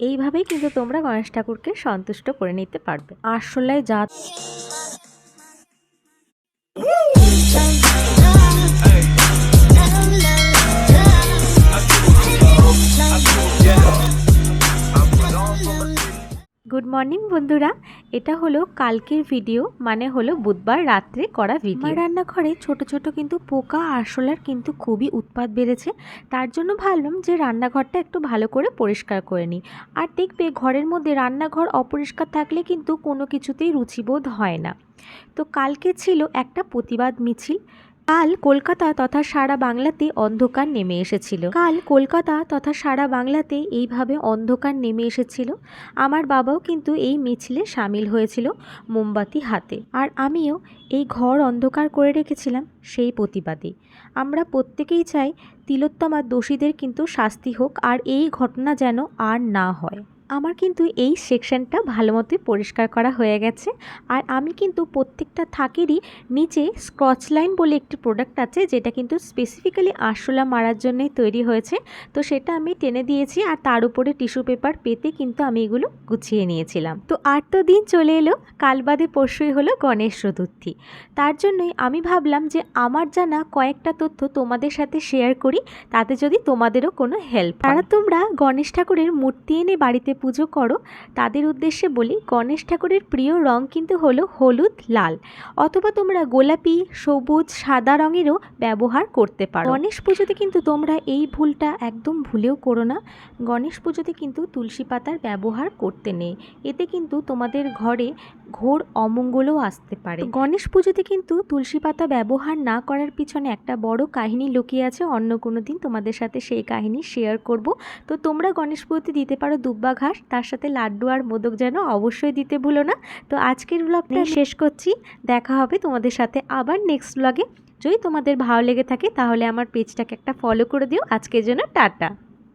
এইভাবেই কিন্তু তোমরা গণেশ ঠাকুরকে সন্তুষ্ট করে নিতে পারবে। আসলে যা গুড মর্নিং বন্ধুরা। এটা হলো কালকের ভিডিও মানে হলো বুধবার রাত্রে করা ভিডিও আমার রান্নাঘরে ছোট ছোট কিন্তু পোকা আরশোলার কিন্তু খুবই উৎপাত বেড়েছে। তার জন্য ভাবলাম যে রান্নাঘরটা একটু ভালো করে পরিষ্কার করে নিই। আর দেখবে ঘরের মধ্যে রান্নাঘর অপরিষ্কার থাকলে কিন্তু কোনো কিছুতেই রুচিবোধ হয় না। তো কালকে ছিল একটা প্রতিবাদ মিছিল। কাল কলকাতা তথা সারা বাংলাতে অন্ধকার নেমে এসেছিল। কাল কলকাতা তথা সারা বাংলাতে এইভাবে অন্ধকার নেমে এসেছিল। আমার বাবাও কিন্তু এই মিছিলে সামিল হয়েছিল মোমবাতি হাতে। আর আমিও এই ঘর অন্ধকার করে রেখেছিলাম সেই প্রতিবাদে। আমরা প্রত্যেকেই চাই তিলোত্তমার দোষীদের কিন্তু শাস্তি হোক আর এই ঘটনা যেন আর না হয়। আমার কিন্তু এই সেকশনটা ভালো মতোই পরিষ্কার করা হয়ে গেছে। আর আমি কিন্তু প্রত্যেকটা থাকেরই নিচে স্কচ লাইন বলে একটি প্রোডাক্ট আছে, যেটা কিন্তু স্পেসিফিক্যালি আরশোলা মারার জন্যই তৈরি হয়েছে। তো সেটা আমি টেনে দিয়েছি আর তার উপরে টিস্যু পেপার পেতে কিন্তু আমি এগুলো গুছিয়ে নিয়েছিলাম। তো আর তো দিন চলে এলো, কাল বাদে পরশুই হলো গণেশ চতুর্থী। তার জন্যই আমি ভাবলাম যে আমার জানা কয়েকটা তথ্য তোমাদের সাথে শেয়ার করি, তাতে যদি তোমাদেরও কোনো হেল্প তারা তোমরা গণেশ ঠাকুরের মূর্তি এনে বাড়িতে পুজো করো। তাদের উদ্দেশ্যে বলি, গণেশ ঠাকুরের প্রিয় রং কিন্তু হলো হলুদ, লাল। অথবা তোমরা গোলাপি, সবুজ, সাদা রঙেরও ব্যবহার করতে পারো। গণেশ পুজোতে কিন্তু তোমরা এই ভুলটা একদম ভুলেও করো না। গণেশ পুজোতে কিন্তু তুলসী পাতার ব্যবহার করতে নেই। এতে কিন্তু তোমাদের ঘরে ঘোর অমঙ্গলও আসতে পারে। গণেশ পুজোতে কিন্তু তুলসী পাতা ব্যবহার না করার পিছনে একটা বড় কাহিনী লুকিয়ে আছে। অন্য কোনো দিন তোমাদের সাথে সেই কাহিনী শেয়ার করব। তো তোমরা গণেশ পুজোতে দিতে পারো দুব্বা ঘাস তার সাথে লাড্ডু আর মোদক যেন অবশ্যই দিতে ভুলো না। তো আজকের ব্লগটা শেষ করছি। দেখা হবে তোমাদের সাথে আবার নেক্সট ব্লগে যদি তোমাদের ভালো লেগে থাকে তাহলে আমার পেজটাকে একটা ফলো করে দিও। আজকের জন্য টাটা।